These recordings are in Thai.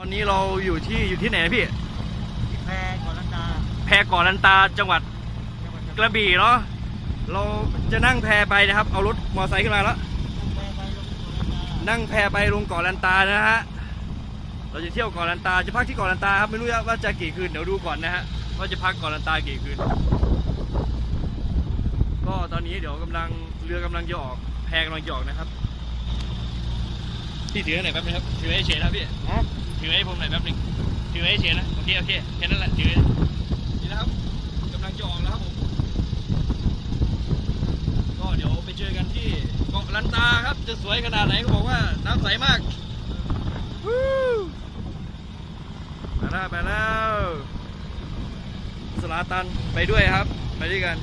ตอนนี้เราอยู่ที่อยู่ที่ไหนนะพี่แพรก่อนลันดาแพก่อนลันตาจังหวัดจังหวัดกระบี่เนาะเราจะนั่งแพไปนะครับ เอารถมอเตอร์ไซค์ขึ้นมาแล้วแพรไปลงก่อนลันดานั่งแพไปลงเกาะลันตานะฮะ เราจะเที่ยวเกาะลันตา จะพักที่เกาะลันตาครับ ไม่รู้ว่าจะกี่คืน เดี๋ยวดูก่อนนะฮะ ว่าจะพักเกาะลันตากี่คืน ก็ตอนนี้เดี๋ยวกำลังเรือกำลังจะออก แพกำลังจะออกนะครับ พี่ถือให้หน่อยแป๊บนึงครับ ถือให้เฉยนะพี่ฮะ ถือให้ผมหน่อยแป๊บนึงถือให้เฉยนะโอเคโอเคแค่นั้นแหละถือนี่นะครับกำลังจะออกแล้วครับผมก็เดี๋ยวไปเจอกันที่เกาะลันตาครับจะสวยขนาดไหนเขาบอกว่าน้ำใสมากวู้ไปแล้วไปแล้วสลาตันไปด้วยครับ ไปด้วยกัน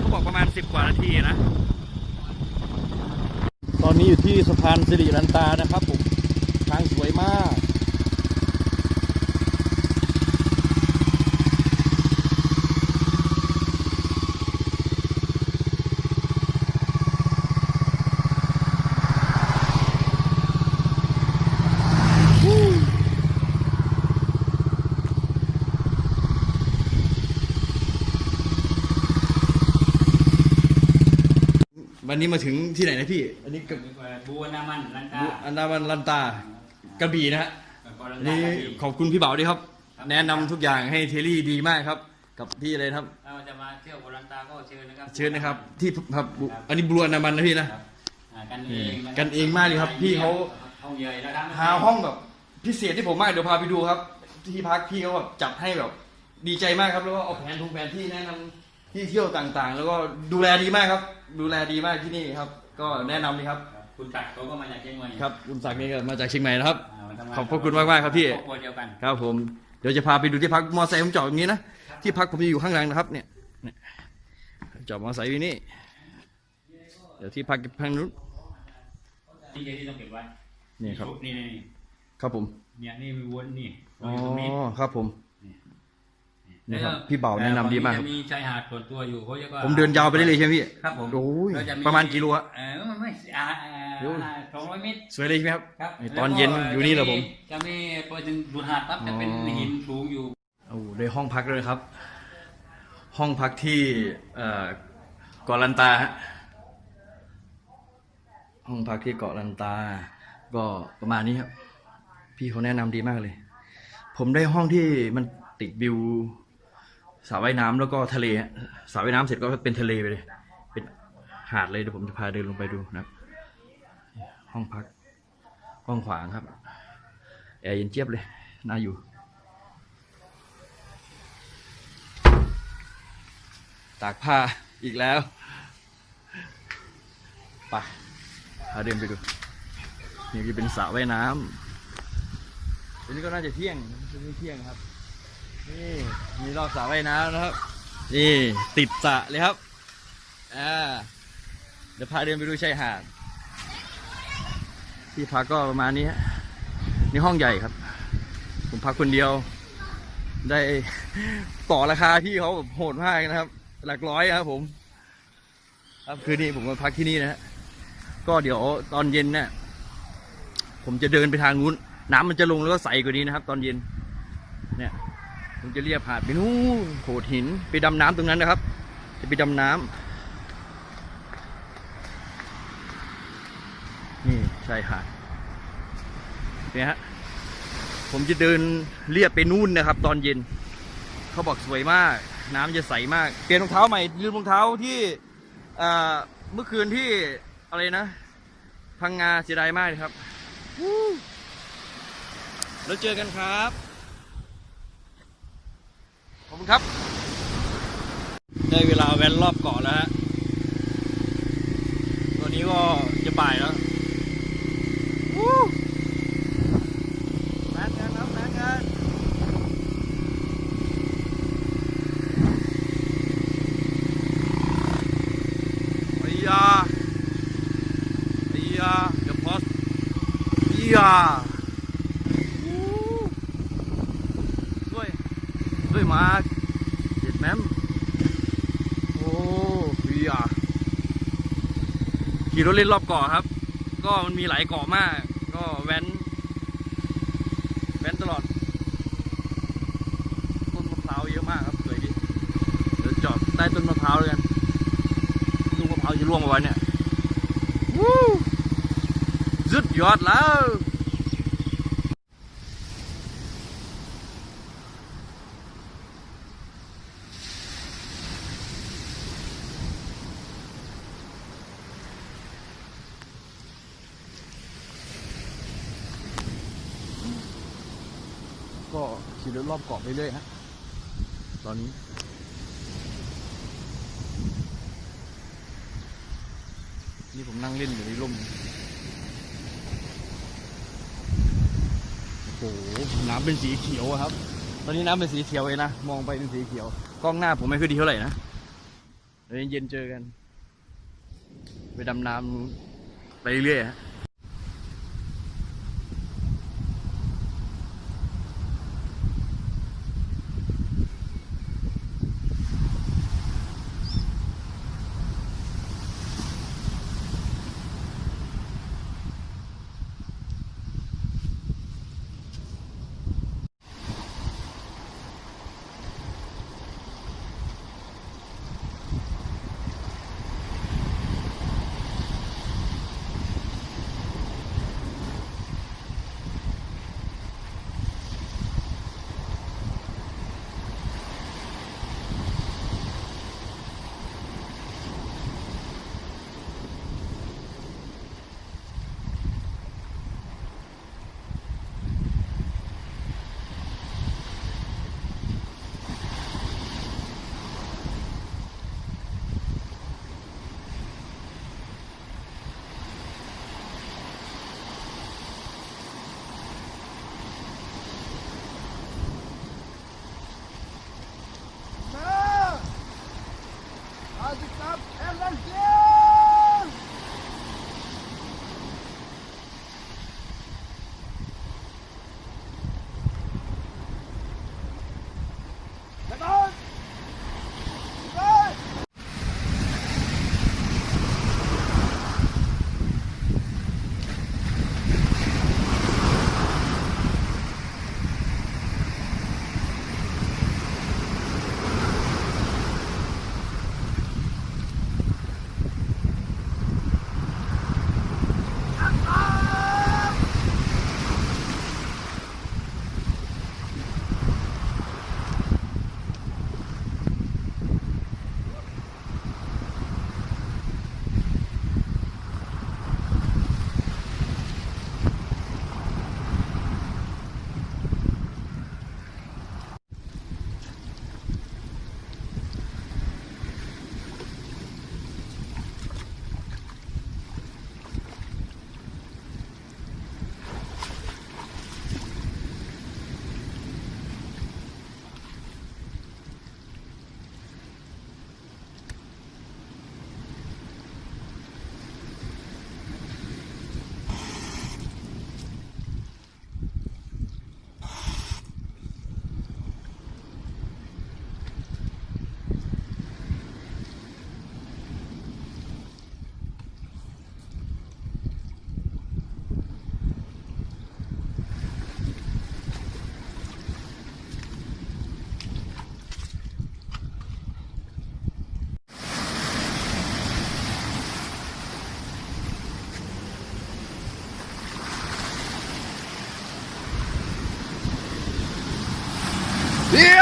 เขาบอกประ มาณ 10 กว่านาทีนะ ตอนนี้อยู่ที่สะพานสิริรันตานะครับผม ทางสวยมาก วันนี้มาถึงที่ไหนนะพี่ อันนี้กับบัวนามันลันตาอันดามันลันตากระบี่นะฮะก่อนลัอันนตานี้กระบี่ขอบคุณพี่เบาด้วยครับ แนะนำทุกอย่างให้เทลลี่ดีมากครับ กับพี่อะไรนะครับเราจะมาเที่ยวโบรันตาก็เชิญนะครับเชิญนะครับ ที่ครับบุอันนี้บลูอันดามันนะพี่นะครับอ่ากันเองนี่กันเองมากเลยครับพี่เขา ห้องใหญ่นะครับหาห้องแบบพิเศษที่ผมมากเดี๋ยวพาไปดูครับ ที่พักพี่เขาแบบจัดให้แบบดีใจมากครับแล้วก็เอาแผนทุงแผนที่แนะนำที่เที่ยวต่างๆ แล้วก็ดูแลดีมากครับ ดูแลดีมากที่นี่ครับ ก็แนะนำเลยครับ ครับคุณตักเขาก็มาจากเชียงใหม่ครับคุณศักดิ์นี่ก็มาจากเชียงใหม่นะครับามาทำงานขอบพระคุณมากๆครับพี่ ครอบครัวเดียวกัน ครับผมเดี๋ยวจะพาไปดูที่พักมอไซค์ผมจอดตรงนี้นะที่พักผมจะอยู่ข้างหลังนะครับ เนี่ยเนี่ยจอดมอไซค์อยู่นี่เดี๋ยวที่พักทางนู้นนี่ที่ต้องเก็บไว้นี่ครับ นี่นี่นี่ครับผม เนี่ยนี่มีวนนี่อ๋ออยู่ตรงนี้ครับผม นี่ครับแล้วพี่เบาแนะนำดีมากครับ จะมีชายหาดส่วนตัวอยู่เขาเรียกว่าผมเดินยาวไปได้เลยใช่ไหมพี่ ครับผมโอ้ยแล้วจประมาณกี่โลฮะ เออไม่อ่าโอ้ย สองร้อยเมตรสวยเลยใช่ไหมครับครับนี่ตอนเย็นอยู่นี่เหรอผม จะมีพอถึงดูหาดปั๊บจะเป็นอ๋อ หินสูงอยู่ โอ้โหได้ห้องพักเลยครับ ห้องพักที่เอ่อเกาะลันตาฮะห้องพักที่เกาะลันตา ก็ประมาณนี้ครับ พี่เขาแนะนำดีมากเลย ผมได้ห้องที่มันติดวิว สระว่ายน้ำแล้วก็ทะเลฮะสระว่ายน้ำเสร็จก็เป็นทะเลไปเลย เป็นหาดเลยเดี๋ยวผมจะพาเดินลงไปดูนะครับ ห้องพักกว้างขวางครับ แอร์เย็นเจี๊ยบเลย น่าอยู่ตากผ้าอีกแล้วไปพาเดินไปดู นี่จะเป็นสระว่ายน้ำอันนี้ก็น่าจะเที่ยงไม่เที่ยงครับ นี่มีรอบสระว่ายน้ำนะครับ นี่ติดสระเลยครับอ่าเดี๋ยวพาเดินไปดูชายหาดที่พักก็ประมาณนี้นี่ห้องใหญ่ครับ ผมพักคนเดียว ได้ต่อราคาพี่เขาโหดมากนะครับ หลักร้อยครับผม ครับคืนนี้ผมมาพักที่นี่นะฮะก็เดี๋ยวตอนเย็นเนี่ยผมจะเดินไปทางนู้น น้ำมันจะลงแล้วก็ใสกว่านี้นะครับ ตอนเย็น เนี่ย ผมจะเรียบหาดไปนู้นโขดหินไปดำน้ำตรงนั้นนะครับ จะไปดำน้ำนี่ใช่หาดเนี่ยฮะผมจะเดินเรียบไปนู่นนะครับ ตอนเย็น เขาบอกสวยมาก น้ำจะใสมาก เปลี่ยนรองเท้าใหม่ลืมรองเท้าที่เมื่อคืนที่อะไรนะ พังงาเสียดายมากเลยครับ แล้วเจอกันครับ ขอบคุณครับ ได้เวลาแว้นรอบเกาะแล้วฮะตัวนี้ก็จะบ่ายแล้ววู้แว้นกันครับแว้นกันไอ้ยาไอ้ยาเดี๋ยวพอสไอ้ยา ด้วยมาเจ็ดแมมโอ้พีอาขี่รถเล่นรอบเกาะครับ ก็มันมีหลายเกาะมาก ก็แว้น แว้นตลอด ต้นมะพร้าวเยอะมากครับสวยดีเดี๋ยวจอดใต้ต้นมะพร้าวเลยกันต้นมะพร้าวจะร่วงเอาไว้เนี่ยวู้ยุดยอดแล้ว อบเกาะไปเรื่อยฮะตอนนี้ นี่ผมนั่งเล่นอยู่ในร่มโอ้โหน้ำเป็นสีเขียวครับ ตอนนี้น้ำเป็นสีเขียวเลยนะ มองไปเป็นสีเขียว กล้องหน้าผมไม่ค่อยดีเท่าไหร่นะเดี๋ยวเย็นเจอกัน ไปดำน้ำไปเรื่อยฮะ Yeah!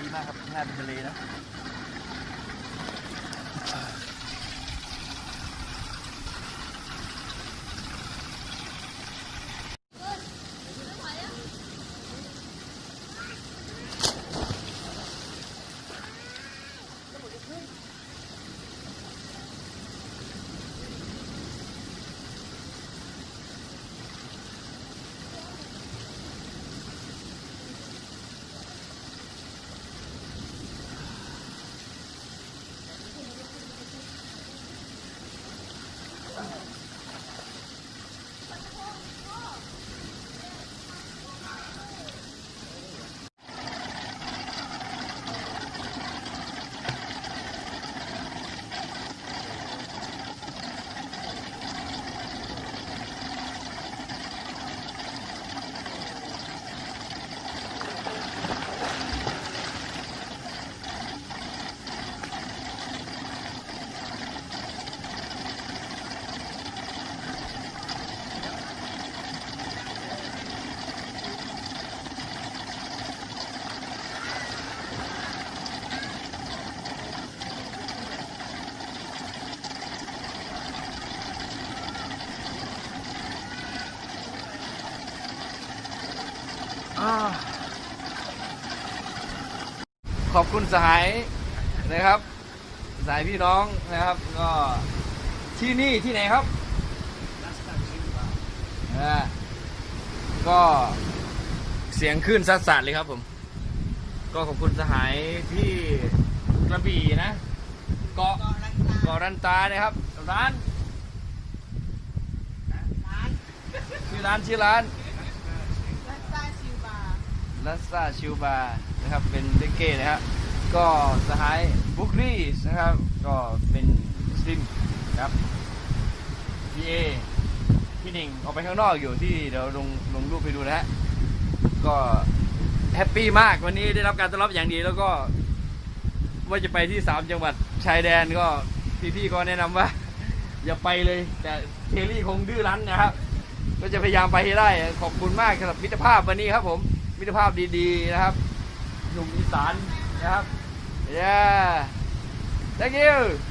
ดีมากครับข้างหน้าเป็นทะเลนะ ขอบคุณสหายนะครับ สายพี่น้องนะครับ ก็ที่นี่ที่ไหนครับก็เสียงขึ้นซัดสาดเลยครับผม ก็ขอบคุณสหายที่กระบี่นะเกาะเกาะรันตานะครับร้านชื่อร้านชื่อร้าน ลัสซาชิวบาร์ ลัสซาชิวบานะครับเป็นเดกเก้นะครับก็สหายบุครีสนะครับ ก็เป็นมุสลิมครับพี่เอพี่หนิงออกไปข้างนอกอยู่ที่เดี๋ยวลงลงรูปไปดูนะฮะก็แฮปปี้มากวันนี้ได้รับการต้อนรับอย่างดีแล้วก็ว่าจะไปที่สามจังหวัดชายแดนก็พี่ๆก็แนะนำว่า อย่าไปเลย แต่เทลลี่คงดื้อรั้นนะครับ ก็จะพยายามไปให้ได้ ขอบคุณมากสำหรับมิตรภาพวันนี้ครับผม มิตรภาพดีๆนะครับ หนุ่มอีสานนะครับ yeah thank you